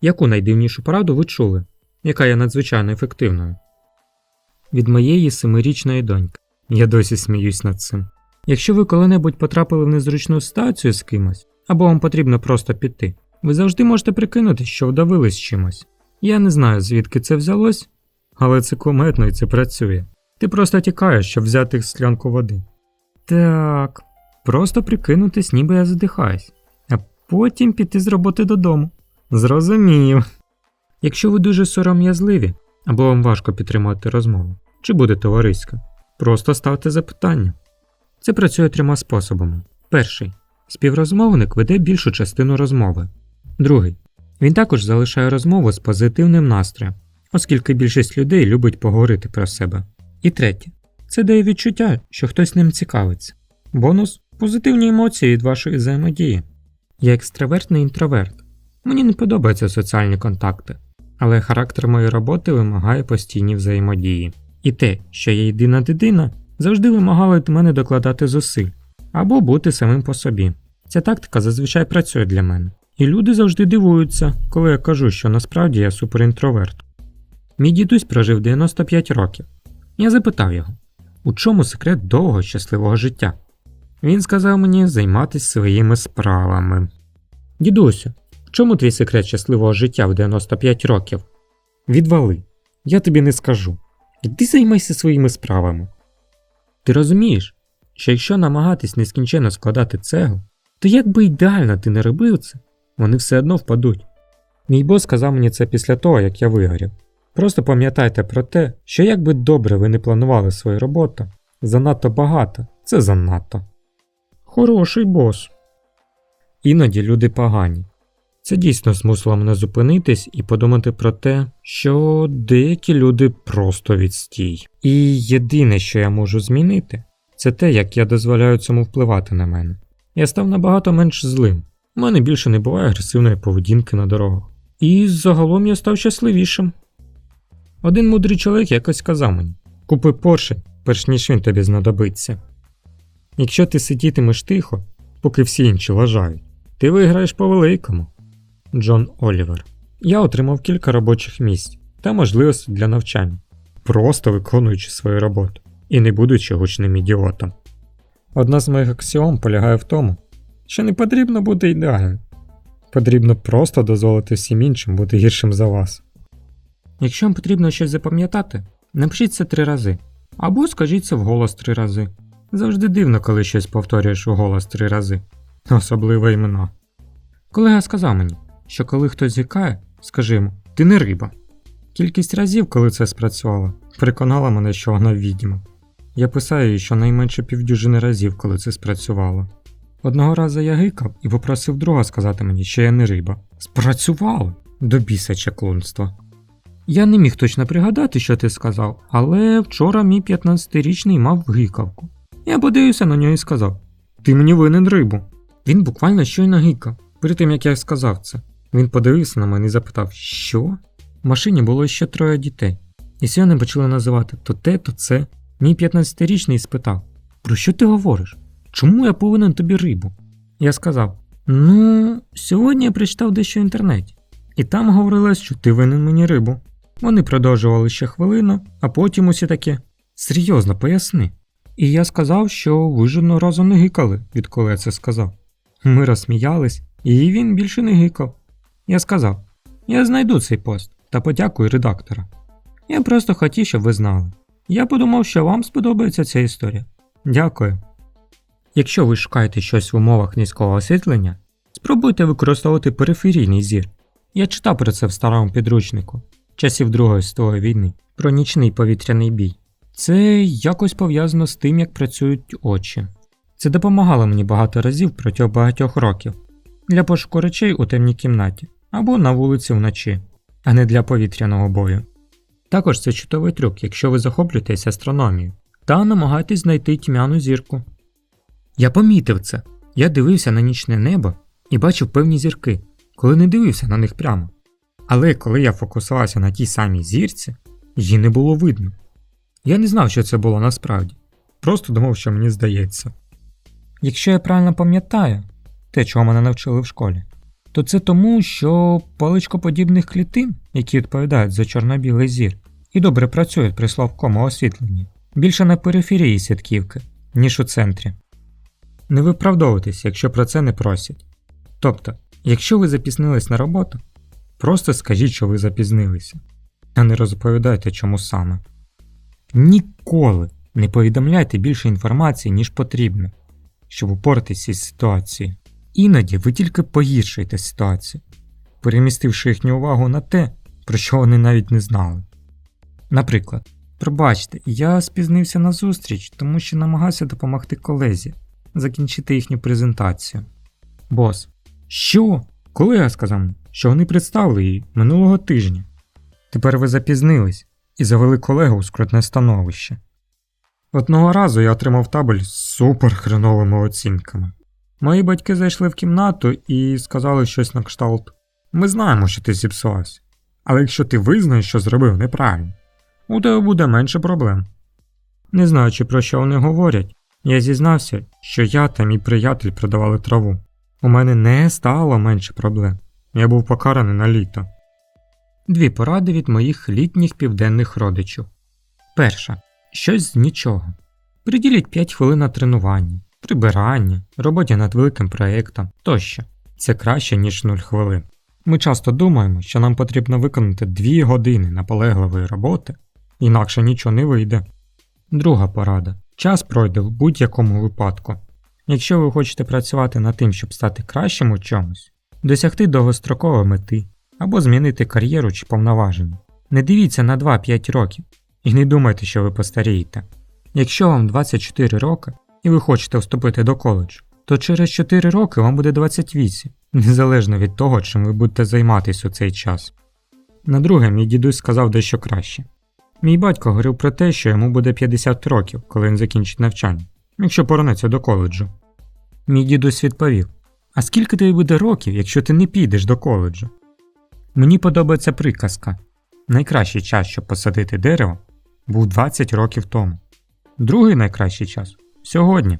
Яку найдивнішу пораду ви чули, яка є надзвичайно ефективною? Від моєї семирічної доньки. Я досі сміюсь над цим. Якщо ви коли-небудь потрапили в незручну ситуацію з кимось, або вам потрібно просто піти, ви завжди можете прикинути, що вдавились чимось. Я не знаю, звідки це взялось, але це куметно і це працює. Ти просто тікаєш, щоб взяти склянку води. Так, просто прикинутись, ніби я задихаюсь, а потім піти з роботи додому. Зрозумів. Якщо ви дуже сором'язливі, або вам важко підтримати розмову, чи буде товариська, просто ставте запитання. Це працює трьома способами. Перший співрозмовник веде більшу частину розмови. Другий він також залишає розмову з позитивним настроєм, оскільки більшість людей любить поговорити про себе. І третє це дає відчуття, що хтось ним цікавиться. Бонус позитивні емоції від вашої взаємодії. Я екстравертний інтроверт. Мені не подобаються соціальні контакти, але характер моєї роботи вимагає постійні взаємодії. І те, що я єдина дитина, завжди вимагало від мене докладати зусиль або бути самим по собі. Ця тактика зазвичай працює для мене. І люди завжди дивуються, коли я кажу, що насправді я суперінтроверт. Мій дідусь прожив 95 років. Я запитав його, у чому секрет довгого щасливого життя? Він сказав мені займатися своїми справами. Дідусю, чому твій секрет щасливого життя в 95 років? Відвали. Я тобі не скажу. Іди займайся своїми справами. Ти розумієш, що якщо намагатись нескінченно складати цеглу, то як би ідеально ти не робив це, вони все одно впадуть. Мій бос сказав мені це після того, як я вигорів. Просто пам'ятайте про те, що як би добре ви не планували свою роботу, занадто багато це занадто. Хороший бос. Іноді люди погані. Це дійсно змусило мене зупинитись і подумати про те, що деякі люди просто відстій. І єдине, що я можу змінити, це те, як я дозволяю цьому впливати на мене. Я став набагато менш злим. У мене більше не буває агресивної поведінки на дорогах. І загалом я став щасливішим. Один мудрий чоловік якось сказав мені: купи Порше, перш ніж він тобі знадобиться. Якщо ти сидітимеш тихо, поки всі інші лажають, ти виграєш по великому. Джон Олівер. Я отримав кілька робочих місць та можливості для навчання, просто виконуючи свою роботу і не будучи гучним ідіотом. Одна з моїх аксіом полягає в тому, що не потрібно бути ідеальним. Потрібно просто дозволити всім іншим бути гіршим за вас. Якщо вам потрібно щось запам'ятати, напишіть це три рази, або скажіть це вголос три рази. Завжди дивно, коли щось повторюєш вголос три рази, особливо імена. Колега сказав мені, що коли хтось зікає, скажи йому, ти не риба. Кількість разів, коли це спрацювало, переконала мене, що вона відьма. Я писав їй щонайменше півдюжини разів, коли це спрацювало. Одного разу я гикав і попросив друга сказати мені, що я не риба. Спрацювало! До біса чаклунства. Я не міг точно пригадати, що ти сказав, але вчора мій 15-річний мав гикавку. Я подивився на нього і сказав: Ти мені винен рибу. Він буквально щойно гикав, перед тим як я сказав це. Він подивився на мене і запитав, що? В машині було ще троє дітей. І сьогодні почали називати то те, то це. Мій 15-річний спитав: Про що ти говориш? Чому я повинен тобі рибу? Я сказав: Ну, сьогодні я прочитав дещо в інтернеті, і там говорилось, що ти винен мені рибу. Вони продовжували ще хвилину, а потім усі таке серйозно поясни. І я сказав, що ви жодного разу не гикали, відколи я це сказав. Ми розсміялись, і він більше не гикав. Я сказав: Я знайду цей пост та подякую редактора. Я просто хотів, щоб ви знали. Я подумав, що вам сподобається ця історія. Дякую. Якщо ви шукаєте щось в умовах низького освітлення, спробуйте використовувати периферійний зір. Я читав про це в старому підручнику часів Другої світової війни про нічний повітряний бій. Це якось пов'язано з тим, як працюють очі. Це допомагало мені багато разів протягом багатьох років для пошуку речей у темній кімнаті або на вулиці вночі, а не для повітряного бою. Також це чудовий трюк, якщо ви захоплюєтесь астрономією, та намагайтесь знайти тьмяну зірку. Я помітив це. Я дивився на нічне небо і бачив певні зірки, коли не дивився на них прямо. Але коли я фокусувався на тій самій зірці, її не було видно. Я не знав, що це було насправді, просто думав, що мені здається. Якщо я правильно пам'ятаю те, чого мене навчили в школі, то це тому, що паличкоподібних клітин, які відповідають за чорно-білий зір, і добре працюють при слабкому освітленні, більше на периферії сітківки, ніж у центрі. Не виправдовуйтесь, якщо про це не просять. Тобто, якщо ви запізнились на роботу, просто скажіть, що ви запізнилися, а не розповідайте, чому саме. Ніколи не повідомляйте більше інформації, ніж потрібно, щоб упоратися із ситуацією. Іноді ви тільки погіршуєте ситуацію, перемістивши їхню увагу на те, про що вони навіть не знали. Наприклад, пробачте, я спізнився на зустріч, тому що намагався допомогти колезі закінчити їхню презентацію. Бос, що? Колега сказав, що вони представили її минулого тижня. Тепер ви запізнились і завели колегу у скрутне становище. Одного разу я отримав табель з супер хреновими оцінками. Мої батьки зайшли в кімнату і сказали щось на кшталт. Ми знаємо, що ти зіпсувався, але якщо ти визнаєш, що зробив неправильно, у тебе буде менше проблем. Не знаючи про що вони говорять, я зізнався, що я та мій приятель продавали траву. У мене не стало менше проблем. Я був покараний на літо. Дві поради від моїх літніх південних родичів. Перша щось з нічого. Приділіть 5 хвилин на тренування, прибирання, роботі над великим проєктом тощо. Це краще, ніж 0 хвилин. Ми часто думаємо, що нам потрібно виконати 2 години наполегливої роботи, інакше нічого не вийде. Друга порада. Час пройде в будь-якому випадку. Якщо ви хочете працювати над тим, щоб стати кращим у чомусь, досягти довгострокової мети або змінити кар'єру чи повноваження, не дивіться на 2-5 років і не думайте, що ви постарієте. Якщо вам 24 роки і ви хочете вступити до коледжу, то через 4 роки вам буде 28, незалежно від того, чим ви будете займатися у цей час. На друге, мій дідусь сказав дещо краще. Мій батько говорив про те, що йому буде 50 років, коли він закінчить навчання, якщо повернеться до коледжу. Мій дідусь відповів: А скільки тобі буде років, якщо ти не підеш до коледжу? Мені подобається приказка. Найкращий час, щоб посадити дерево, був 20 років тому. Другий найкращий час сьогодні.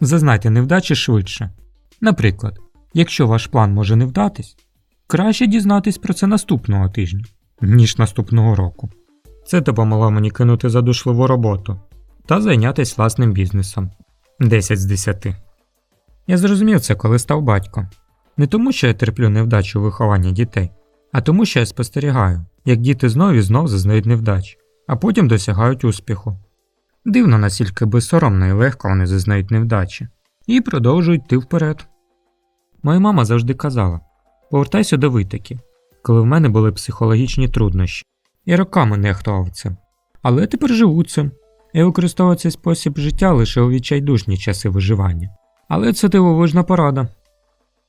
Зазнайте невдачі швидше. Наприклад, якщо ваш план може не вдатись, краще дізнатись про це наступного тижня, ніж наступного року. Це допомогло мені кинути задушливу роботу та зайнятися власним бізнесом 10 з 10. Я зрозумів це, коли став батьком. Не тому, що я терплю невдачу у вихованні дітей, а тому, що я спостерігаю, як діти знов і знов зазнають невдач, а потім досягають успіху. Дивно, наскільки безсоромно і легко вони зазнають невдачі, і продовжують йти вперед. Моя мама завжди казала: повертайся до витоків, коли в мене були психологічні труднощі. Я роками нехтував цим. Але тепер живу цим. Я використовую цей спосіб життя лише у відчайдушні часи виживання. Але це дивовижна порада.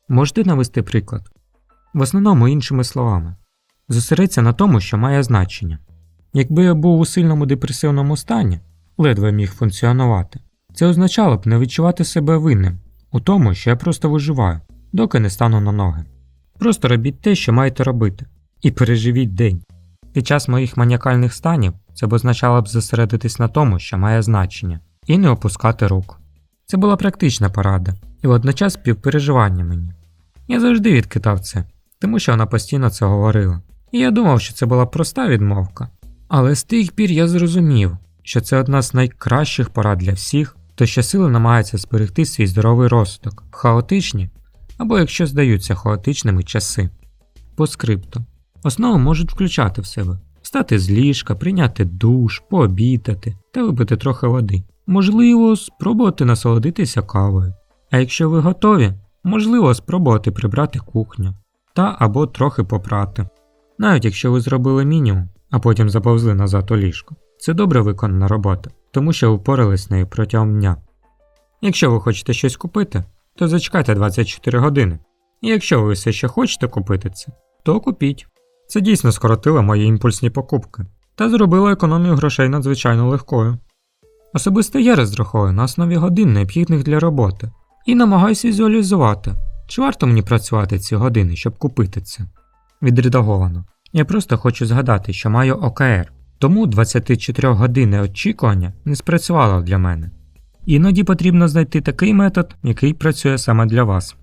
Можете навести приклад? В основному іншими словами, зосередься на тому, що має значення. Якби я був у сильному депресивному стані, ледве міг функціонувати, це означало б не відчувати себе винним у тому, що я просто виживаю, доки не стану на ноги. Просто робіть те, що маєте робити, і переживіть день. Під час моїх маніакальних станів це б означало б зосередитись на тому, що має значення, і не опускати рук. Це була практична порада, і водночас співпереживання мені. Я завжди відкидав це, тому що вона постійно це говорила. І я думав, що це була проста відмовка. Але з тих пір я зрозумів, що це одна з найкращих порад для всіх, хто щосили намагається зберегти свій здоровий розвиток в хаотичні або якщо здаються хаотичними часи. По скрипту. Основу можуть включати в себе встати з ліжка, прийняти душ, пообідати та випити трохи води. Можливо, спробувати насолодитися кавою. А якщо ви готові, можливо спробувати прибрати кухню та або трохи попрати. Навіть якщо ви зробили мінімум, а потім заповзли назад у ліжко. Це добре виконана робота, тому що впорались з нею протягом дня. Якщо ви хочете щось купити, то зачекайте 24 години. І якщо ви все ще хочете купити це, то купіть. Це дійсно скоротило мої імпульсні покупки та зробило економію грошей надзвичайно легкою. Особисто я розраховую на основі годин, необхідних для роботи, і намагаюся візуалізувати, чи варто мені працювати ці години, щоб купити це. Відредаговано. Я просто хочу згадати, що маю ОКР, тому 24 години очікування не спрацювало для мене. Іноді потрібно знайти такий метод, який працює саме для вас.